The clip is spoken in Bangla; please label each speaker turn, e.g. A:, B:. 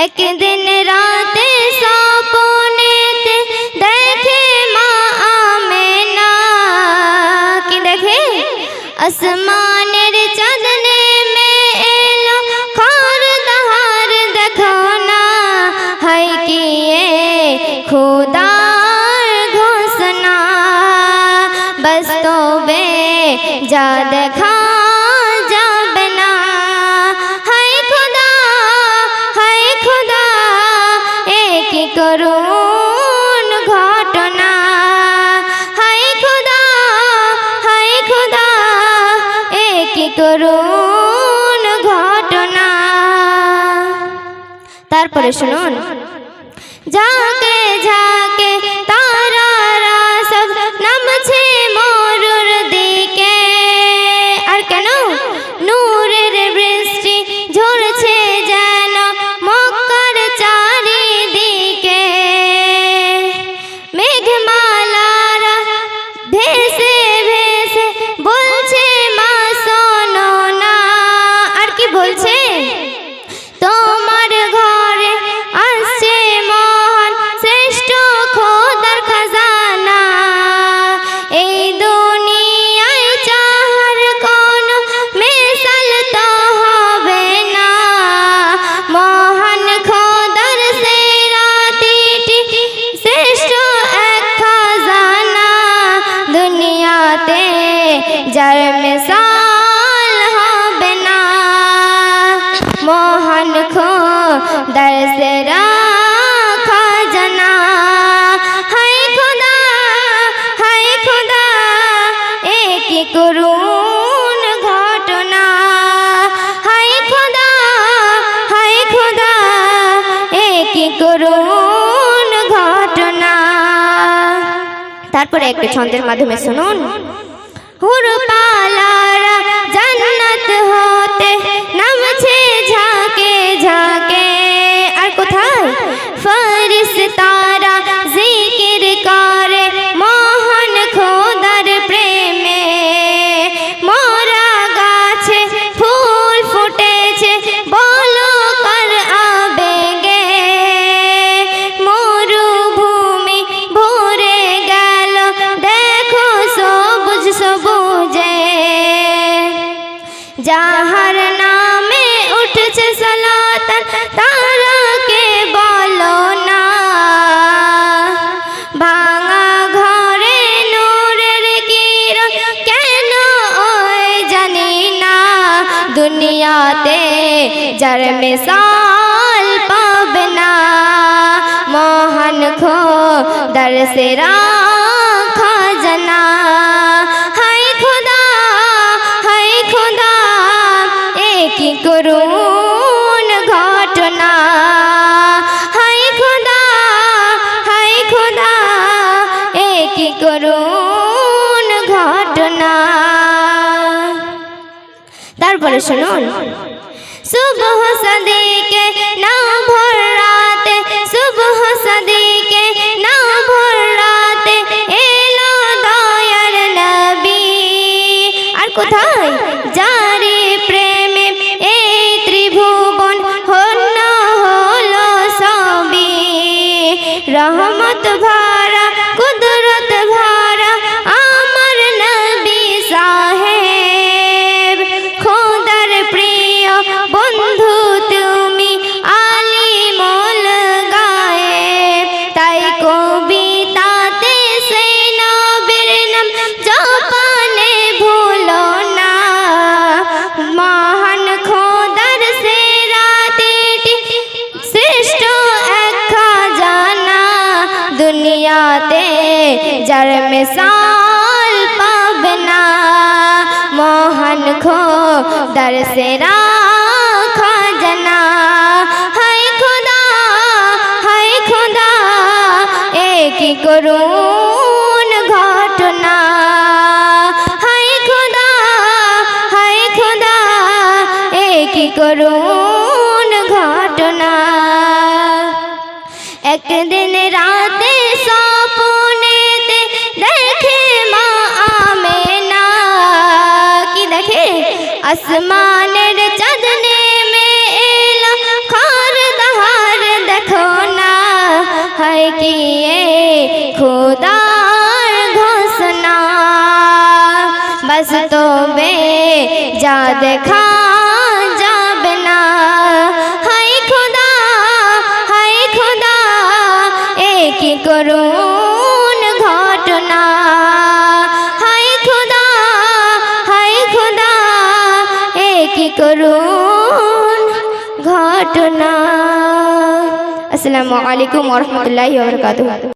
A: एक दिन रात सपने ते देखे माँ आमेना कि देखे? आसमान रे चंदने में एलो खार दहार देखना। है कि खुदार खुदा घोषणा। बस तो बे जा देख করুন ঘটনা। হাই খুদা হাই খুদা এক করুন ঘটনা। তারপরে শুনুন। যাকে ঝাঁকে তোমার খুদা খুদা ঘটনা খুদা খুদা ঘটনা তারপরে একটু ছন্দের মাধ্যমে শুনুন। হুর পালারা জান্নাত হতে কোথায় যার মিসাল পাবে না। মোহন খো দরসেরা খাজনা। হাই খুদা হাই খুদা এক করুন ঘটনা। হাই খুদা হাই খুদা এক করুন ঘটনা। তারপরে শুনুন। সুবহ সদিকে না ভোর রাতে সুবহ সদিকে না ভোর রাতে এলো দয়ার নবী আর কোথায়? জারি প্রেমে এই ত্রিভুবন হন্য হলো সবই রহমত ভরা যার মিসাল পাবে না মোহন খো দরসেরা খাজনা হাই খোদা হাই খোদা এক করুন ঘটনা হাই খোদা হাই খোদা এক করুন ঘটনা একদিন রাতে आसमान चंदने में एला खार दहार देखो ना। है कि ये खुदार घोषणा। बस तो बे जा देखा করুন ঘটনা। আসসালামু আলাইকুম ওরহমতুল্লাহ